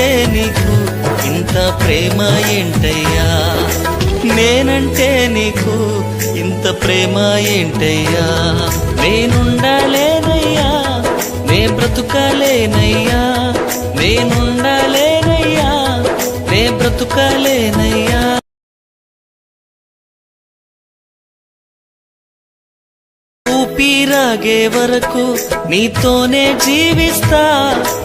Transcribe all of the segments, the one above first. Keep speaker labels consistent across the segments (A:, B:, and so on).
A: నేనంటే నీకు ఇంత ప్రేమ ఏంటయ్యా? నేనంటే నీకు ఇంత ప్రేమ ఏంటయ్యా? నేనుండాలేనయ్యా నే బ్రతుకలేనయ్యా. నేనుండాలేనయ్యా నే బ్రతుకలేనయ్యా. ఊపిరాగే వరకు నీతోనే జీవిస్తా.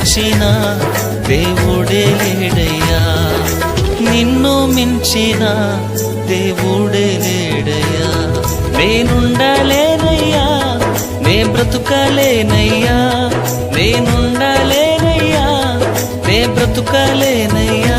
A: మించిన దేవుడే లేడయ్యా. నిన్ను మించిన దేవుడే లేడయ్యా. నేనుండలేనయ్యా నే బ్రతుకలేనయ్యా. నేనుండలేనయ్యా నే బ్రతుకలేనయ్యా.